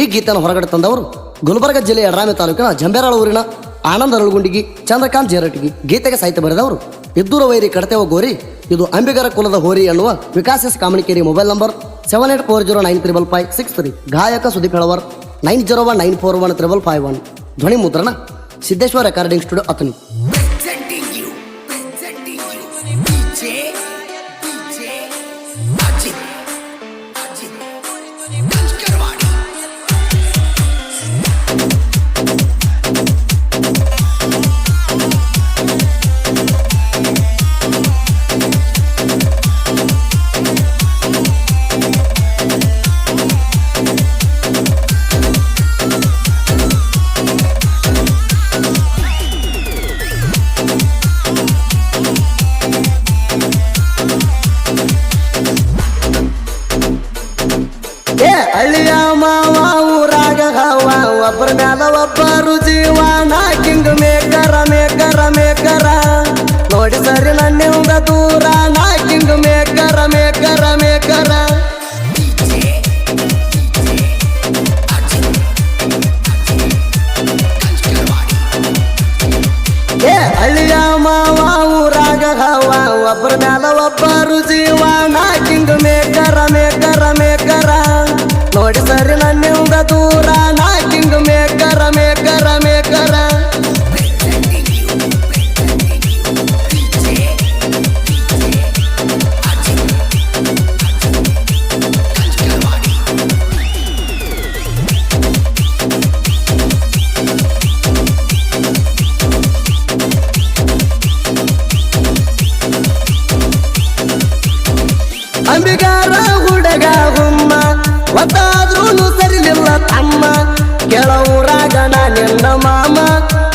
ಈ ಗೀತೆಯನ್ನು ಹೊರಗಡೆ ತಂದವರು ಗುಲ್ಬರ್ಗ ಜಿಲ್ಲೆಯ ಎಡರಾಮೆ ತಾಲೂಕಿನ ಜಂಬೇರಾಳ ಊರಿನ ಆನಂದ ಅರಳುಗುಂಡಿಗಿ ಚಂದ್ರಕಾಂತ್ ಜೇರಟಗಿ ಗೀತೆಗೆ ಸಾಹಿತ್ಯ ಬರೆದವರು. ಇದ್ದೂರ ವೈರಿ ಕಡತೆವ ಗೋರಿ, ಇದು ಅಂಬಿಗರ ಕುಲದ ಹೋರಿ ಎನ್ನುವ Vikas S Kamanikeri mobile number seven eight four zero nine triple five six three. ಗಾಯಕ Sudeep Helavar, nine zero one nine four one triple five one. ಧ್ವನಿ ಮುದ್ರಣ, ಸಿದ್ದೇಶ್ವರ ರೆಕಾರ್ಡಿಂಗ್ ಸ್ಟುಡಿಯೋ ಅತನಿ ಒಬ್ಬರ ಜೀವನ ಕಿಂಗ್ ಮೇಕರ ಮೇಕರ ಮೇಕರ. ನೋಡಿ ಸರಿ ನನ್ನಿಂದ ದೂರ ನಾಕಿಂಗ್ ಮೇಕರ ಮೇಕರ ಮೇಕರ. ಏ, ಹಳ್ಳಿಯ ಮಾವ, ಊರಾಗ ಹವ ಒಬ್ಬರ ಮ್ಯಾಲ ಒಬ್ಬರು ಜೀವನ ಕಿಂಗ್ ಮೇಕರ ಮೇಕರ ಮೇಕರ. ನೋಡಿ ಸರಿ ನನ್ನಿಂದ ದೂರ ನಾಕಿಂಗ್ ನಿನ್ನ ಮಾಮ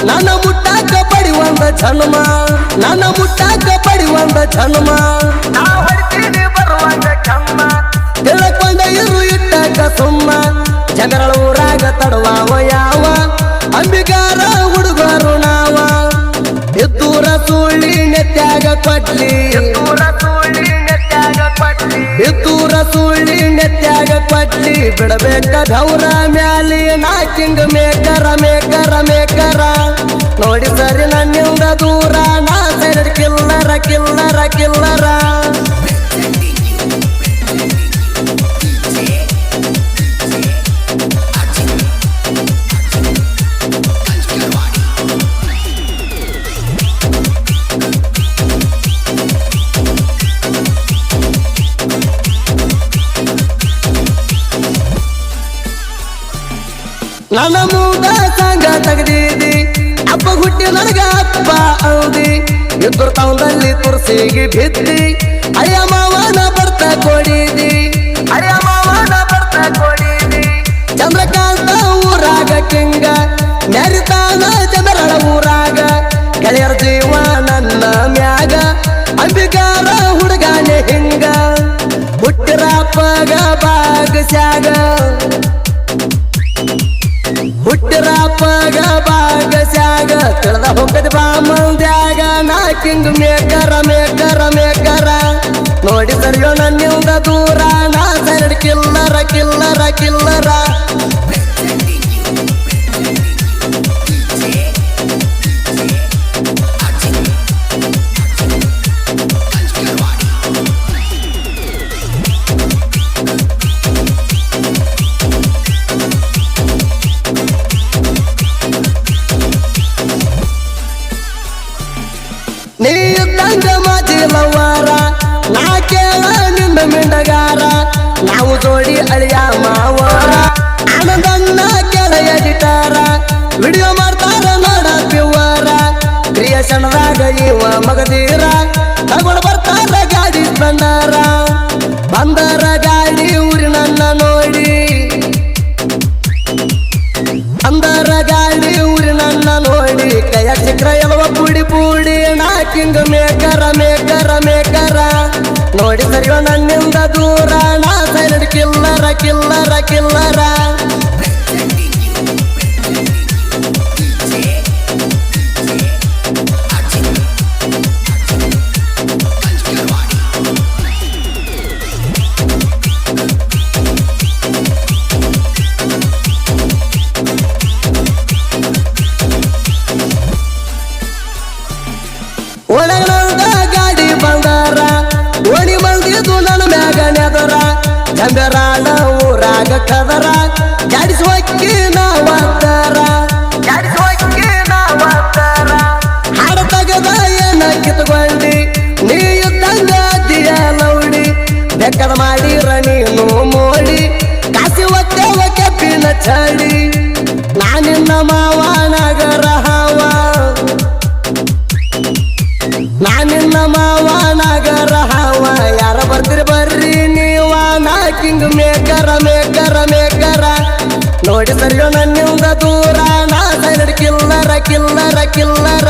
ನನ್ನ ಮುಟ್ಟಾಕ ಪಡಿವಂದ ಜನ್ಮ ನನ್ನ ಮುಟ್ಟಾಕ ಪಡಿವಂದ ಜನ್ಮ ತಿಳ್ಕೊಂಡ ಇರು ಇಟ್ಟಾಕ ಸುಮ್ಮ. ಜನಗಳ ಊರಾಗ ತಡವಾವ ಯಾವ ಅಂಬಿಗಾರ ಹುಡುಗರು ನಾವ. ಎದ್ದೂರ ಸುಳ್ಳಿ ನೆತ್ಯಾಗ ಕೊಟ್ಲಿ. ಎದ್ದೂರ ಸುಳ್ಳಿ ನೆತ್ಯಾಗ ಕೊಡ್ಲಿ ಬಿಡಬೇಕ ಗೌರ ಮ್ಯಾಲಿ ನಾಕಿಂಗ್ ಮೇಕರ ಮೇಕರ ಮೇಕರ. ನೋಡಿ ಸರಿ ನನ್ನಿಂದ ದೂರ, ನಾ ಸರಿ ಕಿಲ್ಲರ ಕಿಲ್ಲರ ಕಿಲ್ಲರ. ನನ್ನ ಮೂಗ ಸಂಘ ತೆಗ್ದಿದಿ. ಅಪ್ಪ ಹುಟ್ಟಿ ನನಗ ಅಪ್ಪ ಔದಿ ಇದ್ರ ತವದಲ್ಲಿ ತುರ್ಸಿಗೆ ಬಿದ್ದಿ. ಅಯ್ಯ ನಾಕಿಂಗ್ ಮೇಕರ ಮೇಕರ ಮೇಕರ ನೋಡಿ ಸರಿಯೋ ನನ್ನಿಂದ ದೂರ ನಾ ಸೈಡ್ ಕಿಲ್ಲರ ಕಿಲ್ಲರ ಕಿಲ್ಲರ. ಮಿಂಡಗಾರ ನಾವು ಜೋಡಿ ಅಳಿಯ ಮಾವರ ಆನಂದನ್ನ ಕೆಳ ಎಡಿಟಾರ ವಿಡಿಯೋ ಮಾಡ್ತಾರ ನೋಡ ಪ್ಯೂವರ. ಕ್ರಿಯೇಷನ್ದಾಗ ಇವ ಮಗದೀರ ತಗೊಂಡ್ ಬರ್ತಾರ ಗಾಡಿ ಬಂದಾರ. ಬಂದಾರ ಗಾಡಿ ಊರಿನನ್ನ ನೋಡಿ. ಅಂದರ ಗಾಡಿ ಊರಿನನ್ನ ನೋಡಿ. ಕೈಯ ಚಿಕ್ರ ಎಲ್ಲವ ಪುಡಿ ಪುಡಿ, ನಾಕಿಂಗ್ ಮೇಕರ ಮೇಕ. ನೋಡಿ ನನ್ನಿಂದ ದೂರ? ನಾ ಸೈಡ್ ಕಿಲ್ಲರ ಕಿಲ್ಲರ ಕಿಲ್ಲರ. ಹಿಂಗ ಮೇಕರ ಮೇಕರ ಮೇಕರ. ನೋಡಿ ಸರಿಯೋ ನನ್ನಿಂದ ದೂರ ನಾ ಸರಿ ಕಿಲ್ಲರ ಕಿಲ್ಲರ ಕಿಲ್ಲರ.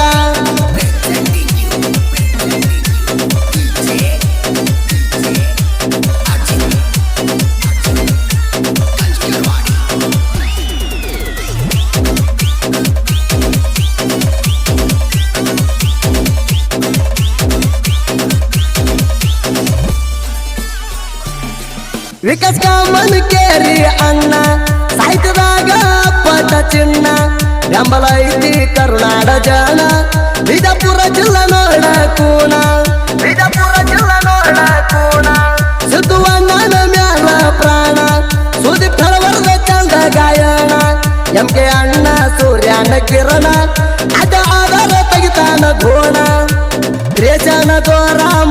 ವಿಕಾಸ್ ಕಾಮನ್ ಕೇರಿ ಅಣ್ಣ, ಸಾಹಿತ್ಯದಾಗ ಪದ ಚಿನ್ನ ಬೆಂಬಲ ಐತಿ ಕರುನಾಡ ಜನ, ಬಿಜಾಪುರ ಜಿಲ್ಲಾ ನೋಡ ಕೂಣ ಬಿಜಾಪುರ ಜಿಲ್ಲಾ ನೋಡ ಮ್ಯಾಲ ಪ್ರಾಣ, ಸುದೀಪ್ ಚಂದ ಗಾಯನ ಎಂ ಕೆ ಅಣ್ಣ ಸೂರ್ಯನ ಕಿರಣ, ಅದ ಆಧಾರ ತೆಗಿತಾನ ಗೋಣ. ರೇಷನ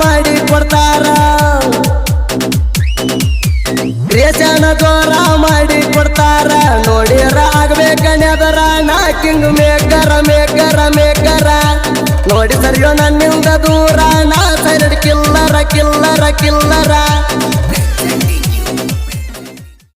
ಮಾಡಿ ಕೊಡ್ತಾರ. ಮಾಡಿ ಕೊಡ್ತಾರ ನೋಡಿರ ಆಗ್ಬೇಕ ನೆದರ ನಾ ಕಿಂಗ್ ಮೇಕರ ಮೇಕರ ಮೇಕರ. ನೋಡಿ ಸರಿಯೋ ನನ್ನಿಂದ ದೂರ, ನಾ ಸೈಡ್ ಕಿಲ್ಲರ ಕಿಲ್ಲರ ಕಿಲ್ಲರ.